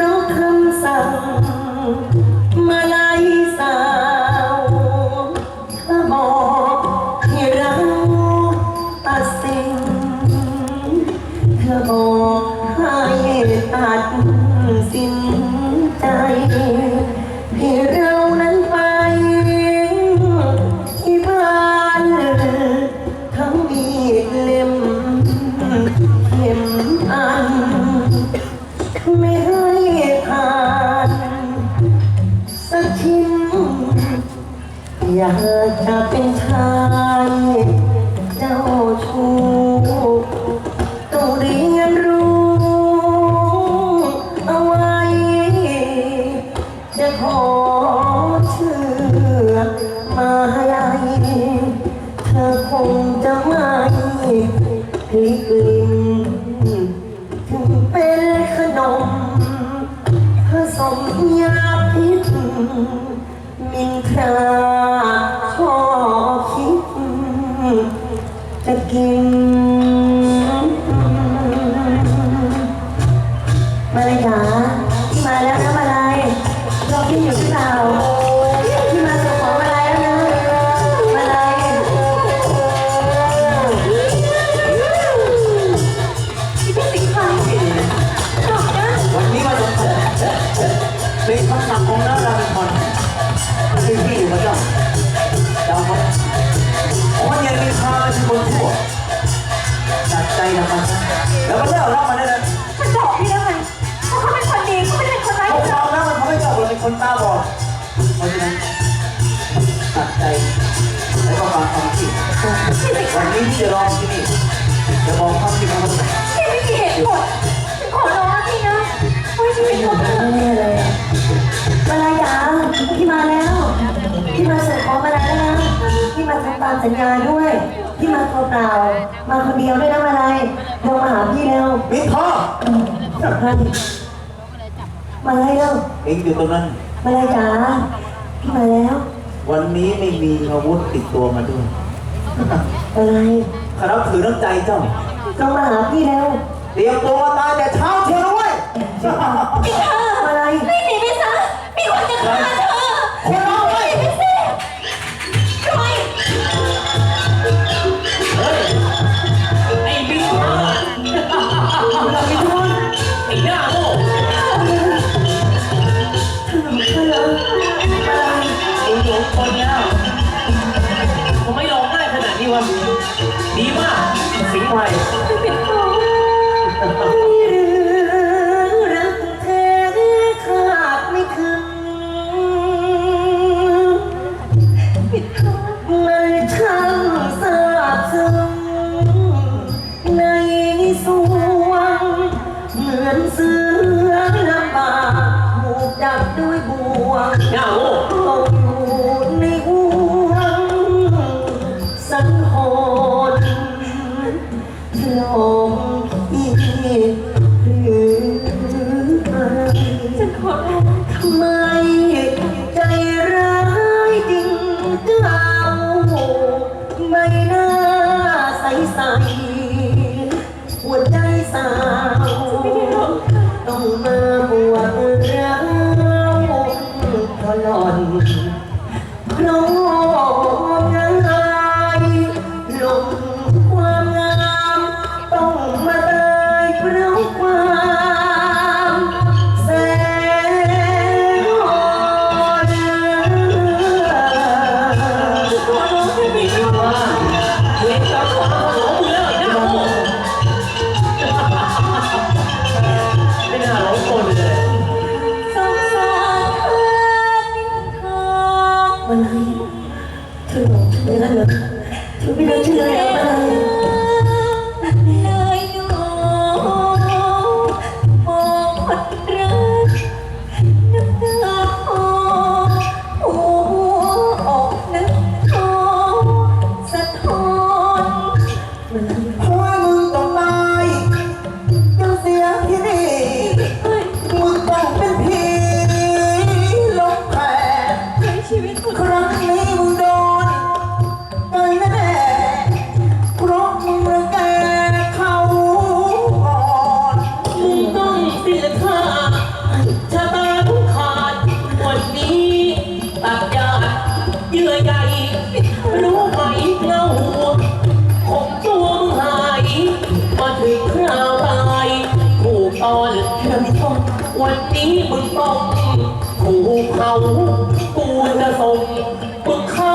รอคำสั่ง มาลายสาวถ้าบอกให้เราตัดสินเธอบอกให้ตัดสิน อยากจะเป็นชายเจ้าชู้ต้องเรียนรู้เอาไว้ จะขอเชื่อมาลัยเธอคงจะไม่พลิกลิ้นถึงเป็นขนมผสมยาพิษ แล้วนะมาลายรอพี่อยู่ที่เรา คนตาบอดเพราะฉะนั้นตัดใจแล้วก็ฟังคำที่วันนี้ที่จะลองที่นี่จะมองความจริงของมันพี่ไม่มีเหตุผลฉันขอร้องนะพี่นะไว้ชีวิตของเธอแน่เลยอะมาลายจ๋าพี่มาแล้วพี่มาส่งของมาลายแล้วนะพี่มาทำตามสัญญาด้วยพี่มาตัวเปล่ามาคนเดียวด้วยนะมาลายเร็วมาหาพี่เร็วมิท่อสำคัญ มาลายเร็วเองอยู่ตรงนั้น มาลายจ๋าพี่มาแล้ว วันนี้ไม่มีอาวุธติดตัวมาด้วยมาลายข้ารับถือน้ำใจเจ้าลงมาหาพี่เร็วเตรียมตัวมาตายแต่เช้าเชียวนะเว้ยไอ้เงฉันอย่า ยื่อใยรู้ไหมเงาขงตัวงหาย มาถึงคราวตายถูกตอนเริ่มวันนี้มึงต้องถูกเขากูจะส่งมึงเข้า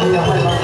ありがとうい。